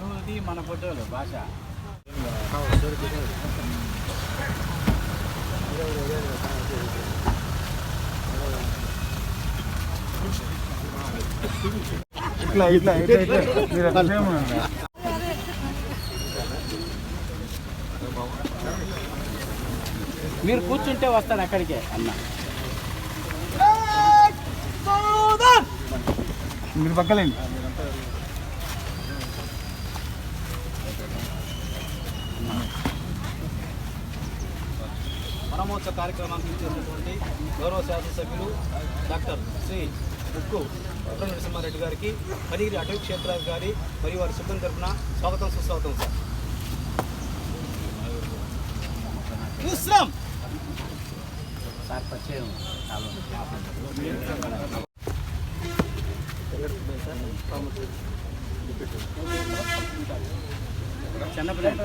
నువ్వుది మన ఫోటోలు భాష. ఇట్లా ఇట్లా ఇట్లా ఇట్లా. మీరు అట్లా. మీరు కూర్చుంటే వస్తాడు అక్కడికే అన్న. మీరు పక్కలేండి. వనమోత్సవ కార్యక్రమానికి ఇచ్చేసినటువంటి గౌరవ శాసనసభ్యులు డాక్టర్ శ్రీ ముక్కు ఉత్తర నరసింహారెడ్డి గారికి పనిగిరి అటవీ క్షేత్రాధికారి మరియు వారి సిబ్బంది తరఫున స్వాగతం సుస్వాగతం సార్. విశ్రామ్ సార్ పరిచయం చిన్నపిల్లలు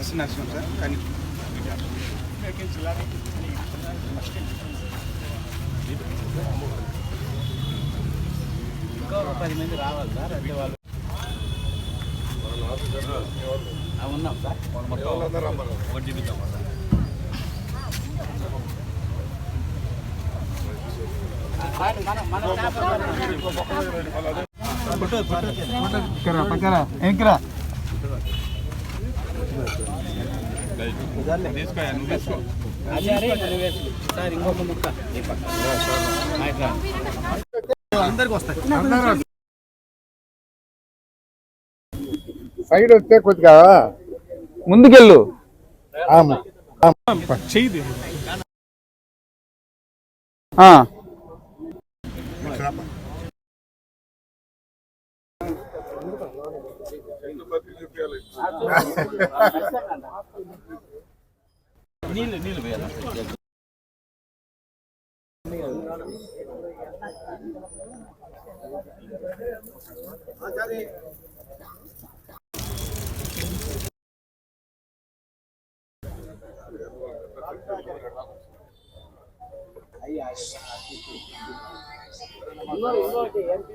ఎస్ నరసింహ సార్ కానీ ఇంకా పది మంది రావాలి సార్ అంటే వాళ్ళు ఉన్నాం సార్. పక్కరా పక్కరా వెనకరా ఆచార్య నలువేసు. సార్ ఇంకొక ముక్క ఈ పక్క మైక్ రా. అందరికి వస్తాయి సైడ్ వస్తే కొద్దిగా ముందుకెళ్ళు. చెయ్యి நீல நீல வேணும் ஆச்சாரி ஐயா இன்னொரு இன்னொரு எம்பி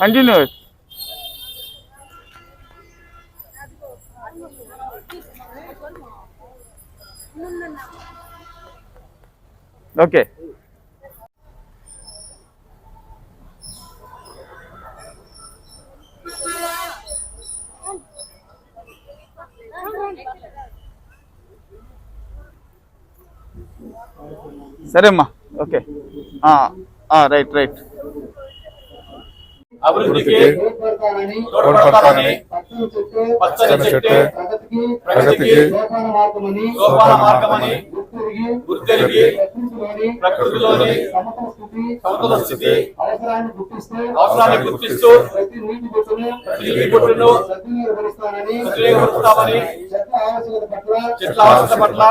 కంటిన్యూ ఓకే సరేమ్మా. ఓకే రైట్ రైట్ అభివృద్ధికి తోడ్పడతానని పచ్చని చెట్టు ప్రగతికి సోపాన మార్గమని గుర్తిరిగి ప్రకృతిలోని సమతల స్థితి అవసరాన్ని గుర్తిస్తూ ప్రతి నీటి బొట్టును సద్వినియోగపరుస్తామని చెట్ల ఆవశ్యకత పట్ల చెట్ల ఆవశ్యకత పట్ల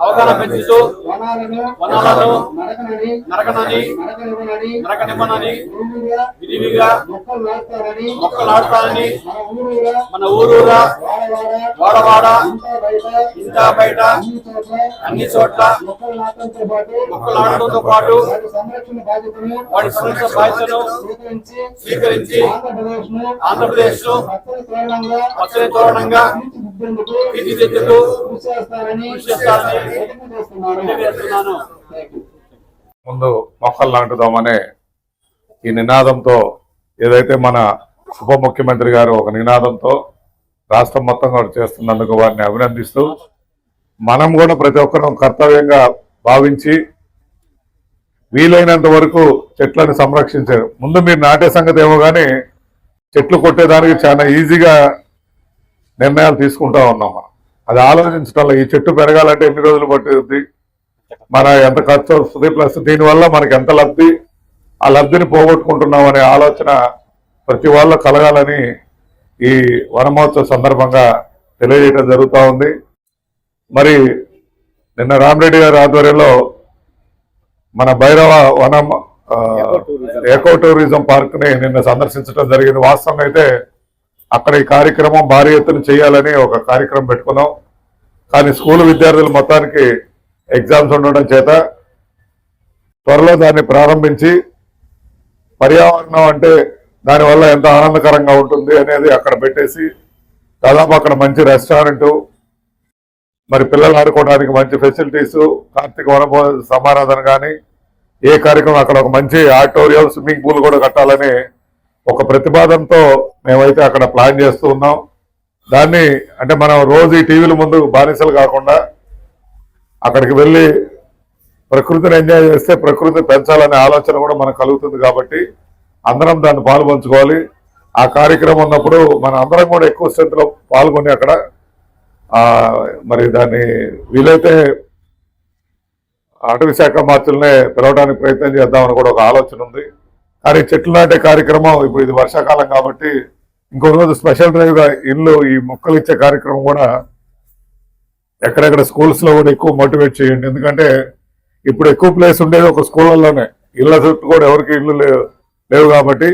అవగాహన పెంచుతూ వనాలను వనాలను నరకనని నరకనని నరకనివ్వనని విరివిగా మొక్కలు నాటుతానని మన ఊరూరా వాడ వాడవాడ ఇంటా బయట అన్ని చోట్ల మొక్కలు పాటు మొక్కలు నాటడంతో పాటు వాటి సంరక్షణ బాధ్యతను వాటి సంరక్షణ బాధ్యతను స్వీకరించి స్వీకరించి ఆంధ్రప్రదేశ్ను ఆంధ్రప్రదేశ్ను పచ్చని తోరణంగా తీర్చిదిద్దేందుకు కృషి చేస్తారని చేస్తున్నాను. ముందు మొక్కలు నాటుదామనే ఈ నినాదంతో ఏదైతే మన ఉప ముఖ్యమంత్రి గారు ఒక నినాదంతో రాష్ట్రం మొత్తం కూడా చేస్తున్నందుకు వారిని అభినందిస్తూ మనం కూడా ప్రతి ఒక్కరం కర్తవ్యంగా భావించి వీలైనంత వరకు చెట్లను సంరక్షించారు. ముందు మీరు నాటే సంగతి ఏమో కానీ చెట్లు కొట్టేదానికి చాలా ఈజీగా నిర్ణయాలు తీసుకుంటా ఉన్నాం మనం. అది ఆలోచించడంలో ఈ చెట్టు పెరగాలంటే ఎన్ని రోజులు పట్టుద్ది? మన ఎంత ఖర్చు వస్తుంది? ప్లస్ దీనివల్ల మనకి ఎంత లబ్ధి? ఆ లబ్ధిని పోగొట్టుకుంటున్నాం అనే ఆలోచన ప్రతి వాళ్ళ కలగాలని ఈ వనమహోత్సవ సందర్భంగా తెలియజేయడం జరుగుతూ ఉంది. మరి నిన్న రామరెడ్డి గారి ఆధ్వర్యంలో మన భైరవ వనం ఎకో టూరిజం పార్క్ని నిన్న సందర్శించడం జరిగింది. వాస్తవం అయితే అక్కడ ఈ కార్యక్రమం భారీ ఎత్తున చేయాలని ఒక కార్యక్రమం పెట్టుకున్నాం. కానీ స్కూల్ విద్యార్థులు మొత్తానికి ఎగ్జామ్స్ ఉండడం చేత త్వరలో దాన్ని ప్రారంభించి పర్యావరణం అంటే దానివల్ల ఎంత ఆనందకరంగా ఉంటుంది అనేది అక్కడ పెట్టేసి దాదాపు అక్కడ మంచి రెస్టారెంట్ మరి పిల్లలు ఆడుకోవడానికి మంచి ఫెసిలిటీస్ కార్తీక వనభో సమారాధన కానీ ఏ కార్యక్రమం అక్కడ ఒక మంచి ఆడిటోరియం స్విమ్మింగ్ పూల్ కూడా కట్టాలని ఒక ప్రతిపాదనతో మేమైతే అక్కడ ప్లాన్ చేస్తూ ఉన్నాం. దాన్ని అంటే మనం రోజు ఈ టీవీల ముందు బానిసలు కాకుండా అక్కడికి వెళ్ళి ప్రకృతిని ఎంజాయ్ చేస్తే ప్రకృతి పెంచాలనే ఆలోచన కూడా మనకు కలుగుతుంది కాబట్టి అందరం దాన్ని పాల్పంచుకోవాలి. ఆ కార్యక్రమం ఉన్నప్పుడు మన అందరం కూడా ఎక్కువ స్థితిలో పాల్గొని అక్కడ మరి దాన్ని వీలైతే అటవీ శాఖ మార్చులనే పిలవడానికి ప్రయత్నం చేద్దామని కూడా ఒక ఆలోచన ఉంది. కానీ చెట్లు నాటే కార్యక్రమం ఇప్పుడు ఇది వర్షాకాలం కాబట్టి ఇంకొక రోజు స్పెషల్ డ్రైవ్గా ఇల్లు ఈ మొక్కలు ఇచ్చే కార్యక్రమం కూడా ఎక్కడెక్కడ స్కూల్స్లో కూడా ఎక్కువ మోటివేట్ చేయండి. ఎందుకంటే ఇప్పుడు ఎక్కువ ప్లేస్ ఉండేది ఒక స్కూళ్ళలోనే. ఇళ్ళ చుట్టూ కూడా ఎవరికి ఇల్లు లేవు లేవు కాబట్టి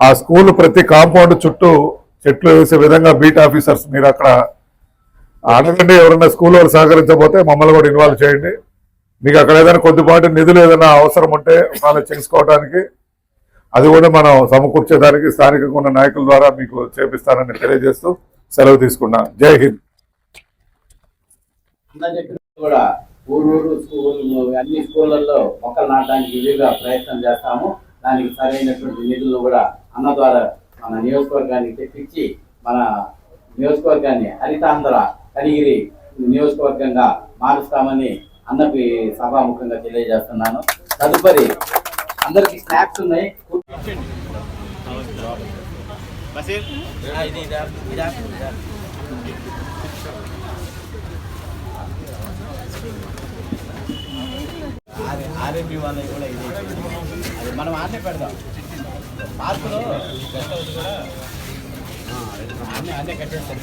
ఆ స్కూల్ ప్రతి కాంపౌండ్ చుట్టూ చెట్లు వేసే విధంగా బీట్ ఆఫీసర్స్ మీరు అక్కడ అడగండి ఎవరైనా స్కూల్ వాళ్ళు సహకరించకపోతే మమ్మల్ని కూడా ఇన్వాల్వ్ చేయండి. మీకు అక్కడ ఏదైనా కొద్దిపాటి నిధులు ఏదైనా అవసరం ఉంటే వాళ్ళు చేసుకోవడానికి అది కూడా మనం సమకూర్చేదానికి స్థానికంగా ఉన్న నాయకుల ద్వారా మీకు చేపిస్తానని తెలియజేస్తూ సెలవు తీసుకున్నా. జై హింద్. కూడా ఊరు ఊరు అన్ని స్కూళ్ళల్లో మొక్కలు నాటడానికి విధిగా ప్రయత్నం చేస్తాము. దానికి సరైనటువంటి నిధులను కూడా అన్న ద్వారా మన నియోజకవర్గానికి తెప్పించి మన నియోజకవర్గాన్ని హరితాంధ్ర కనిగిరి నియోజకవర్గంగా మారుస్తామని అన్నకి సభాముఖంగా తెలియజేస్తున్నాను. తదుపరి అందరికి స్నాక్స్ ఉన్నాయి. ఆర్ఎంబి వాళ్ళకి కూడా ఇది అది మనం ఆన్నే పెడదాం పార్కులో గెస్ట్ హౌస్ కూడా అన్నీ అన్నీ కట్టేస్తారు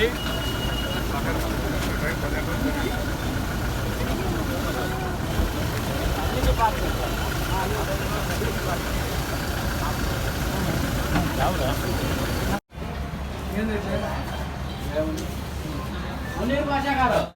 తీసుకోవాలనుకున్నారు మునీర్ బాషా గారు.